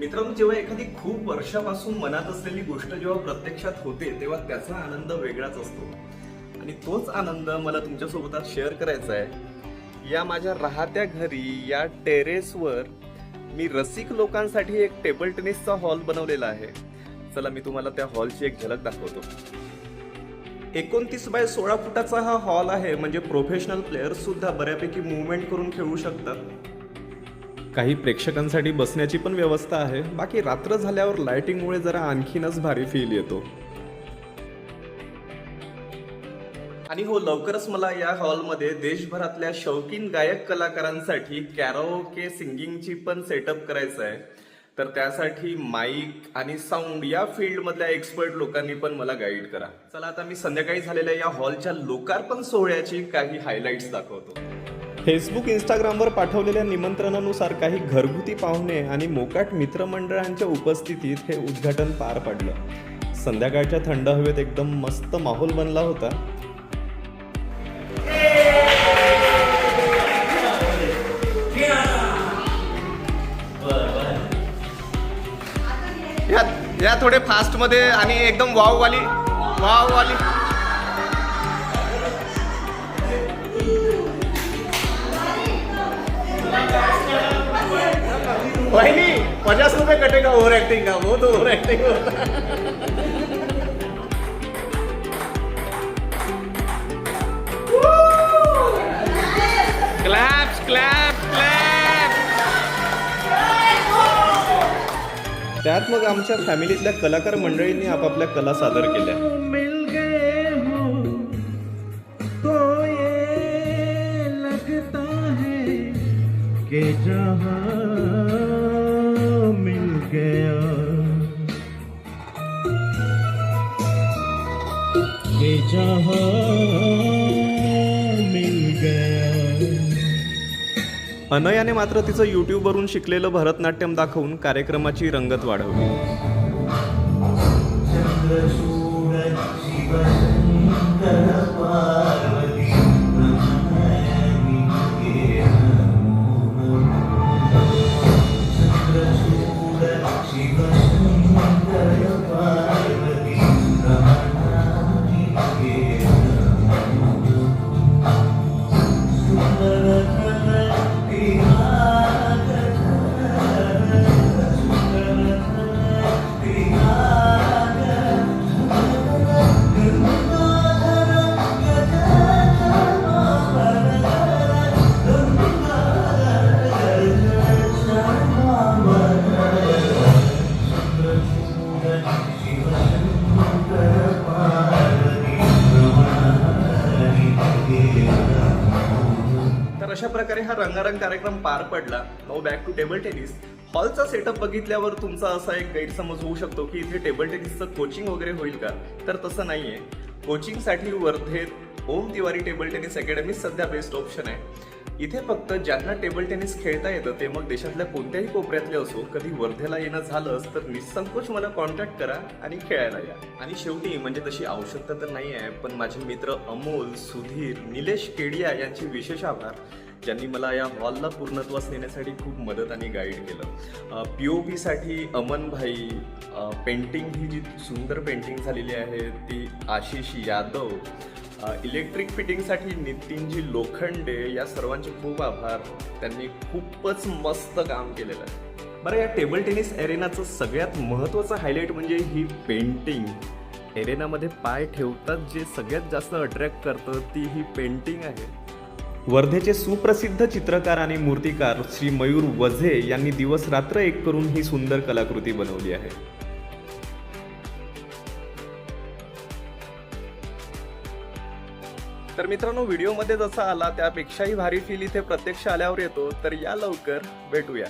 मित्रांनो जेव्हा एखादी खूप वर्षापासून मनात असलेली गोष्ट जेव्हा प्रत्यक्षात होते तेव्हा त्याचा आनंद वेगळाच असतो. आणि तोच आनंद मला तुमच्यासोबत आज शेअर करायचा आहे. या माझ्या राहत्या घरी या टेरेसवर मी रसिक लोकांसाठी एक टेबल टेनिसचा हॉल बनवलेला आहे. चला मी तुम्हाला त्या हॉलची एक झलक दाखवतो. एकोणतीस बाय सोळा फुटाचा हा हॉल आहे म्हणजे प्रोफेशनल प्लेयर सुद्धा बऱ्यापैकी मुवमेंट करून खेळू शकतात. काही प्रेक्षकांसाठी बसण्याची पण व्यवस्था आहे. बाकी रात्र झाल्यावर लायटिंगमुळे जरा आणखीनच भारी फील येतो. आणि हो लवकरच मला या हॉलमध्ये देशभरातल्या शौकीन गायक कलाकारांसाठी कॅरोके सिंगिंगची पण सेटअप करायचं आहे. तर त्यासाठी माईक आणि साऊंड या फील्ड मधल्या एक्सपर्ट लोकांनी पण मला गाईड करा. चला आता मी संध्याकाळी झालेल्या या हॉलच्या लोकार्पण सोहळ्याची काही हायलाइट्स दाखवतो. फेसबुक इंस्टाग्रामवर पाठवलेल्या निमंत्रणानुसार काही घरगुती पाहुणे आणि मोकाट मित्रमंडळांच्या उपस्थितीत हे उद्घाटन पार पडलं. संध्याकाळच्या थंड हवेत एकदम मस्त माहोल बनला होता. या या थोडे फास्टमध्ये आणि एकदम वाव वाली पचास रुपये कटेगा ओवर एक्टिंग का? वो तो ओवर एक्टिंग होता क्लॅप्स क्लॅप क्लॅप त्यात मग आमच्या फॅमिलीतल्या कलाकार मंडळींनी आपापल्या कला सादर केल्या. मिल गए हो तो ये लगता है कि जहां अनयाने मात्र तिचं युट्यूबवरून शिकलेलं भरतनाट्यम दाखवून कार्यक्रमाची रंगत वाढवली. तर अशा प्रकारे हा रंगारंग कार्यक्रम पार पडला? No back to table tennis हॉलचा setup बघितल्यावर तुमचा असा एक गैरसमज होऊ शकतो की इथे टेबल टेनिसचं कोचिंग वगैरे होईल का? तर तसं नाहीये. कोचिंगसाठी वर्धेत Om Tiwari table tennis academy सध्या बेस्ट ऑप्शन आहे. इथे फक्त ज्यांना टेबल टेनिस खेळता येतं ते मग देशातल्या कोणत्याही कोपऱ्यातले असो कधी वर्धेला येणं झालंच तर निसंकोच मला कॉन्टॅक्ट करा आणि खेळायला या. आणि शेवटी म्हणजे तशी आवश्यकता तर नाही आहे पण माझे मित्र अमोल सुधीर निलेश केडिया यांचे विशेष आभार ज्यांनी मला या हॉलला पूर्णत्वास नेण्यासाठी खूप मदत आणि गाईड केलं. पी ओ पीसाठी अमन भाई पेंटिंग ही जी सुंदर पेंटिंग झालेली आहे ती आशिष यादव इलेक्ट्रिक फिटिंगसाठी नितीनजी लोखंडे या सर्वांचे खूप आभार. त्यांनी खूपच मस्त काम केलेलं आहे. बरं या टेबल टेनिस एरेनाचं सगळ्यात महत्त्वाचं हायलाईट म्हणजे ही पेंटिंग एरेनामध्ये पाय ठेवतात जे सगळ्यात जास्त अट्रॅक्ट करतं ती ही पेंटिंग आहे. वर्धेचे सुप्रसिद्ध चित्रकार आणि मूर्तिकार श्री मयूर वझे यांनी दिवस रात्र एक करून ही सुंदर कलाकृती बनवली आहे. तर मित्रांनो व्हिडिओमध्ये जसा आला त्यापेक्षाही भारी फील इथे प्रत्यक्ष आल्यावर येतो. तर या लवकर भेटूया.